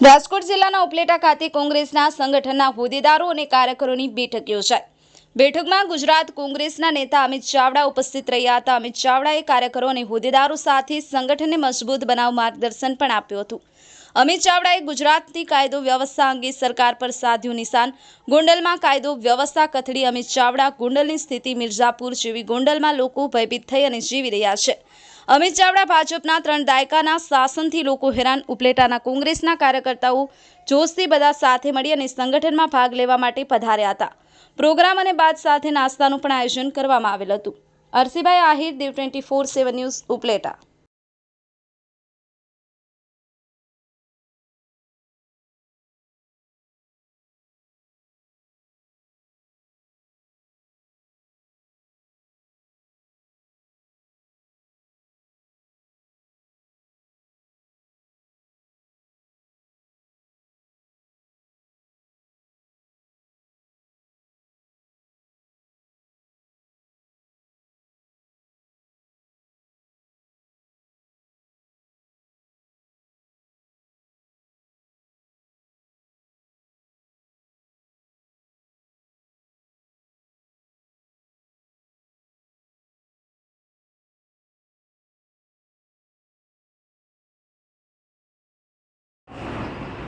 રાજકોટ જિલ્લાના ઉપલેટા ખાતે કોંગ્રેસના સંગઠનના હોદ્દેદારો અને કાર્યકરોની બેઠક યોજાઈ. બેઠકમાં ગુજરાત કોંગ્રેસના નેતા અમિત ચાવડા ઉપસ્થિત રહ્યા હતા. અમિત ચાવડાએ કાર્યકરો અને હોદ્દેદારો સાથે સંગઠનને મજબૂત બનાવ માર્ગદર્શન પણ આપ્યું હતું. અમિત ચાવડાએ ગુજરાતની કાયદો વ્યવસ્થા અંગે સરકાર પર સાધ્યું નિશાન. ગોંડલમાં કાયદો વ્યવસ્થા કથળી અમિત ચાવડા ગોંડલની સ્થિતિ મિર્ઝાપુર જેવી ગોંડલમાં લોકો ભયભીત થઈ અને જીવી રહ્યા છે. અમિત ચાવડા ભાજપના ત્રણ દાયકાના શાસનથી લોકો હેરાન. ઉપલેટાના કોંગ્રેસના કાર્યકર્તાઓ જોશથી બધા સાથે મળી અને સંગઠનમાં ભાગ લેવા માટે પધાર્યા હતા. પ્રોગ્રામ અને બાદ સાથે નાસ્તાનું પણ આયોજન કરવામાં આવેલ હતું. Arsibhai Ahir, Dev twenty four seven news, Upleta.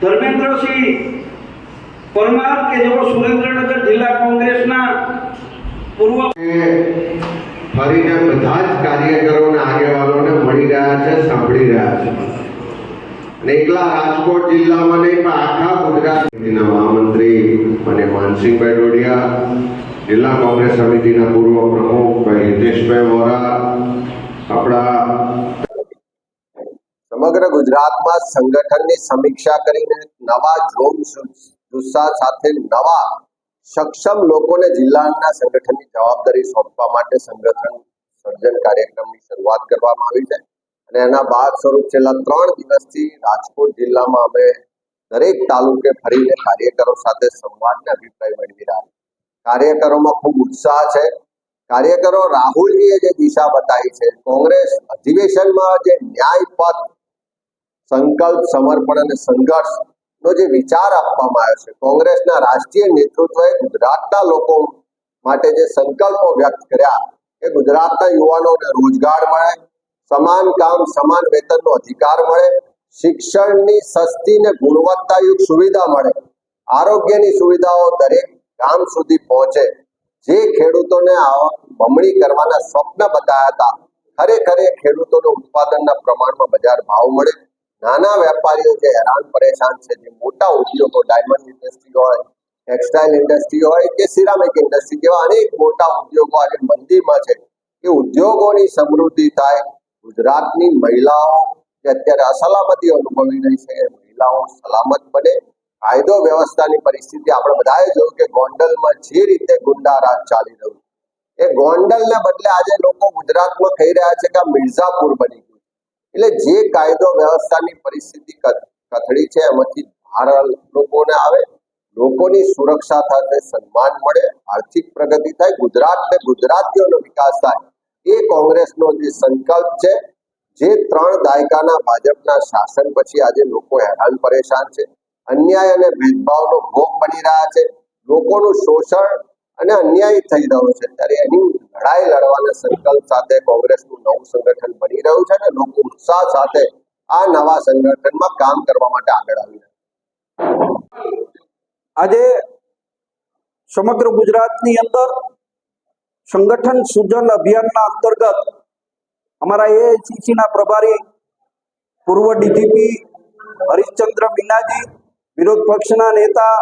Dharmendrasinh Parmar કે જેઓ સુરેન્દ્રનગર જિલ્લા કોંગ્રેસના પૂર્વ ફરીને બધા જ કાર્યકરો અને આગેવાનોને મળી રહ્યા છે, સાંભળી રહ્યા છે. અને એકલા રાજકોટ જિલ્લામાં નહીં, પણ આખા ગુજરાત સમિતિના મહામંત્રી અને માનસિંહભાઈ ડોડિયા, જિલ્લા કોંગ્રેસ સમિતિના પૂર્વ પ્રમુખ ભાઈ હિતેશભાઈ વોરા, આપણા સમગ્ર ગુજરાતમાં સંગઠનની સમીક્ષા કરીને નવા જોમ જુસ્સા સાથે નવા સક્ષમ લોકોને જિલ્લાના સંગઠનની જવાબદારી સોંપવા માટે સંગઠન સર્જન કાર્યક્રમની શરૂઆત કરવામાં આવી છે. અને એના બાદ સ્વરૂપ છેલ્લા ત્રણ દિવસથી રાજકોટ જિલ્લામાં અમે દરેક તાલુકે ફરીને કાર્યકરો સાથે સંવાદ અને અભિપ્રાય મેળવી રહ્યા કાર્યકરોમાં ખૂબ ઉત્સાહ છે. કાર્યકરો રાહુલજીએ જે દિશા બતાવી છે, કોંગ્રેસ અધિવેશનમાં જે ન્યાય પથ સંકલ્પ, સમર્પણ અને સંઘર્ષ નો જે વિચાર આપવામાં આવ્યો છે. કોંગ્રેસના રાષ્ટ્રીય નેતૃત્વએ ગુજરાતના લોકો માટે જે સંકલ્પો વ્યક્ત કર્યા, એ ગુજરાતના યુવાનોને રોજગાર મળે, સમાન કામ, સમાન વેતનનો અધિકાર મળે, શિક્ષણની સસ્તી ને ગુણવત્તાયુક્ત સુવિધા મળે, આરોગ્યની સુવિધાઓ દરેક ગામ સુધી પહોંચે. જે ખેડૂતોને આવક બમણી કરવાના સ્વપ્ન બતાવ્યા હતા, ખરેખર ખેડૂતોને ઉત્પાદનના પ્રમાણમાં બજાર ભાવ મળે નાના વેપારીઓ જે હેરાન પરેશાન છે, જે મોટા ઉદ્યોગો ડાયમંડ ઇન્ડસ્ટ્રી હોય ટેક્સટાઇલ ઇન્ડસ્ટ્રી હોય કે સિરામિક ઇન્ડસ્ટ્રી જેવા અનેક મોટા ઉદ્યોગો આજે મંદીમાં છે, એ ઉદ્યોગોની સમૃદ્ધિ થાય. ગુજરાતની મહિલાઓ જે અત્યારે અસલામતી અનુભવી રહી છે, એ મહિલાઓ સલામત બને. કાયદો વ્યવસ્થાની પરિસ્થિતિ આપણે બધાએ જોયું કે ગોંડલમાં જે રીતે ગુંડા રાજ ચાલી રહ્યું એ ગોંડલને બદલે આજે લોકો ગુજરાતમાં કહી રહ્યા છે કે મિર્ઝાપુર બની એટલે જે કાયદો વ્યવસ્થાની પરિસ્થિતિ કથળી છે, એમાંથી બહાર લોકોને આવે, લોકોની સુરક્ષા સાથે સન્માન મળે, આર્થિક પ્રગતિ થાય, ગુજરાત ને ગુજરાતીઓનો વિકાસ થાય. એ કોંગ્રેસનો જે સંકલ્પ છે, જે ત્રણ દાયકાના ભાજપના શાસન પછી આજે લોકો હેરાન પરેશાન છે. અન્યાય અને ભેદભાવનો ભોગ બની રહ્યા છે. લોકોનું શોષણ અને અન્યાય થઈ રહ્યો છે. ત્યારે એની લડાઈ લડવાના સંકલ્પ સાથે કોંગ્રેસનું નવું સંગઠન બની રહ્યું છે. ઉત્સાહ સાથે આ નવા સંગઠનમાં કામ કરવા માટે આગળ આવી આજે સમગ્ર ગુજરાતની અંદર સંગઠન સૂજન અભિયાનના અંતર્ગત અમારા એઆઈસીસીના પ્રભારી પૂર્વ ડીજીપી હરિશ્ચંદ્ર મીનાજી, વિરોધ પક્ષના નેતા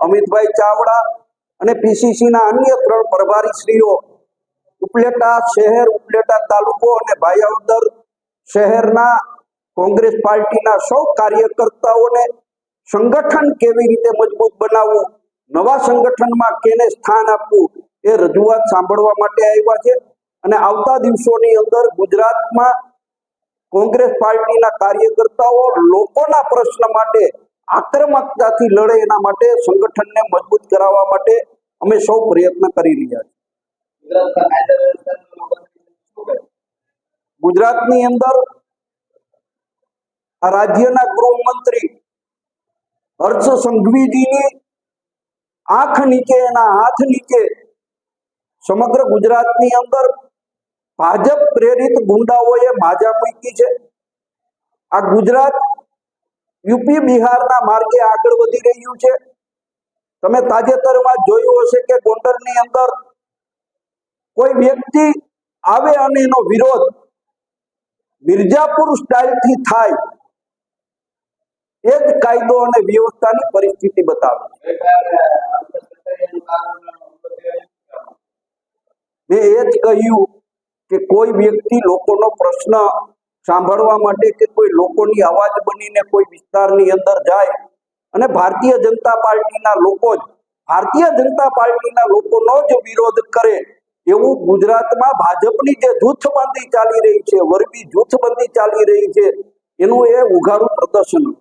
અમિતભાઈ ચાવડા અને પીસીસીના અન્ય ત્રણ પ્રભારીશ્રીઓ ઉપલેટા શહેર, ઉપલેટા તાલુકો અને ભાયાવદર શહેરના કોંગ્રેસ પાર્ટીના સૌ કાર્યકર્તાઓને સંગઠન કેવી રીતે મજબૂત બનાવવું, નવા સંગઠનમાં કેને સ્થાન આપવું એ રજૂઆત સાંભળવા માટે આવ્યા છે. અને આવતા દિવસોની અંદર ગુજરાતમાં કોંગ્રેસ પાર્ટીના કાર્યકર્તાઓ લોકોના પ્રશ્ન માટે આક્રમકતાથી લડે એના માટે સંગઠનને મજબૂત કરાવવા માટે અમે સૌ પ્રયત્ન કરી રહ્યા છીએ. ગુજરાતની અંદર આ રાજ્યના ગૃહમંત્રી હર્ષ સંઘવીજીની આંખ નીચે એના હાથ નીચે સમગ્ર ગુજરાતની અંદર ભાજપ પ્રેરિત ગુંડાઓએ માજા મૂકી છે. આ ગુજરાત યુપી બિહારના માર્ગે આગળ વધી રહ્યું છે. તમે તાજેતરમાં જોયું હશે કે ગોંડલની અંદર કોઈ વ્યક્તિ આવે અને એનો વિરોધ મિર્જાપુર સ્ટાઇલથી થાય એ જ કાયદો અને વ્યવસ્થાની પરિસ્થિતિ બતાવે મેં એ જ કહ્યું કે કોઈ વ્યક્તિ લોકોનો પ્રશ્ન સાંભળવા માટે કે કોઈ લોકોની અવાજ બનીને કોઈ વિસ્તારની અંદર જાય અને ભારતીય જનતા પાર્ટીના લોકો જ, ભારતીય જનતા પાર્ટીના લોકોનો જ વિરોધ કરે એવું ગુજરાતમાં ભાજપની જે જૂથબંધી ચાલી રહી છે વરબી જૂથબંધી ચાલી રહી છે, એનું એ ઉઘાડું પ્રદર્શન હતું.